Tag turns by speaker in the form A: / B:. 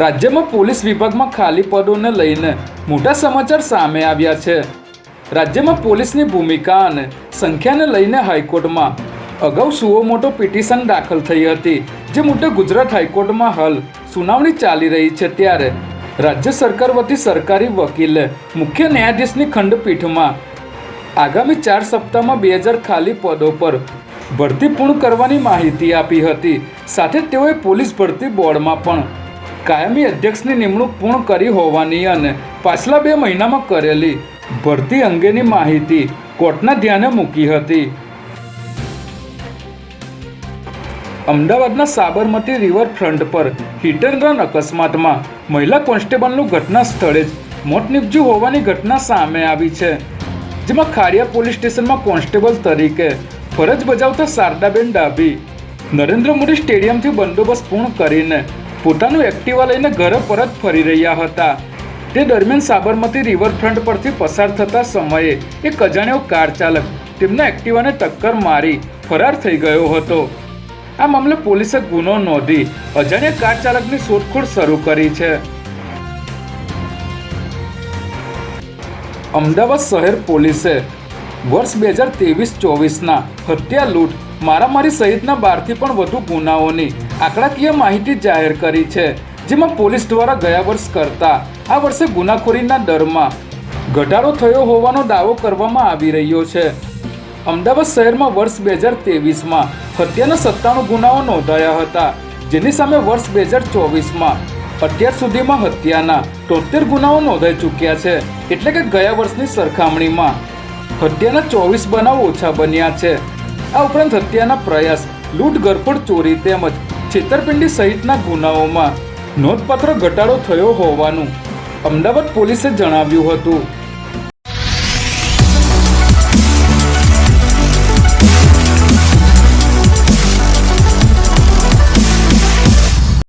A: રાજ્યમાં પોલીસ વિભાગમાં ખાલી પદોને લઈને મોટા સમાચાર સામે આવ્યા છે. રાજ્યમાં પોલીસની ભૂમિકા અને સંખ્યાને લઈને હાઈકોર્ટમાં અગાઉ સુઓ મોટો પિટિશન દાખલ થઈ હતી, જે મુદ્દે ગુજરાત હાઈકોર્ટમાં હાલ સુનાવણી ચાલી રહી છે ત્યારે રાજ્ય સરકાર વતી સરકારી વકીલે મુખ્ય ન્યાયાધીશની ખંડપીઠમાં આગામી ચાર સપ્તાહમાં બે હજાર ખાલી પદો પર ભરતી પૂર્ણ કરવાની માહિતી આપી હતી. સાથે તેઓએ પોલીસ ભરતી બોર્ડમાં પણ કાયમી અધ્યક્ષની નિમણૂક પૂર્ણ કરી હોવાની અને પાછલા બે મહિનામાં કરેલી ભરતી અંગેની માહિતી કોર્ટના ધ્યાને મૂકી હતી. અમદાવાદના સાબરમતી રિવરફ્રન્ટ પર હિટ એન્ડ રન અકસ્માતમાં મહિલા કોન્સ્ટેબલનું ઘટના સ્થળે જ મોત નીપજ્યું હોવાની ઘટના સામે આવી છે, જેમાં ખાડિયા પોલીસ સ્ટેશનમાં કોન્સ્ટેબલ તરીકે ફરજ બજાવતા શારદાબેન ડાભી નરેન્દ્ર મોદી સ્ટેડિયમથી બંદોબસ્ત પૂર્ણ કરીને પોતાનું એક્ટિવા લઈને ઘરે પરત ફરી રહ્યા હતા. તે દરમિયાન સાબરમતી રિવરફ્રન્ટ પરથી પસાર થતા સમયે એક અજાણ્યો કાર ચાલક તેમના એક્ટિવાને ટક્કર મારી ફરાર થઈ ગયો હતો. આ મામલે પોલીસે ગુનો નોંધી અજાણ્યા કાર ચાલકની શોધખોળ શરૂ કરી છે. અમદાવાદ શહેર પોલીસે વર્ષ બે હજાર ત્રેવીસ ચોવીસના હત્યા લૂંટ મારામારી સહિતના બારથી પણ વધુ ગુનાઓની આંકડાકીય માહિતી જાહેર કરી છે, જેમાં પોલીસ દ્વારા ગયા વર્ષ કરતા આ વર્ષે ગુનાખોરીના દરમાં ઘટાડો થયો હોવાનો દાવો કરવામાં આવી રહ્યો છે. અમદાવાદ શહેરમાં વર્ષ બે હજાર તેવીસમાં હત્યાના સત્તાણું ગુનાઓ નોંધાયા હતા, જેની સામે વર્ષ બે હજાર ચોવીસમાં અત્યાર સુધીમાં હત્યાના તોતેર ગુનાઓ નોંધાઈ ચૂક્યા છે, એટલે કે ગયા વર્ષની સરખામણીમાં હત્યાના ચોવીસ બનાવ ઓછા બન્યા છે. આ ઉપરાંત હત્યાના પ્રયાસ, લૂંટ ગરફોડ ચોરી તેમજ છેતરપિંડી સહિતના ગુનાઓમાં નોંધપાત્ર ઘટાડો થયો હોવાનું અમદાવાદ પોલીસે જણાવ્યું હતું.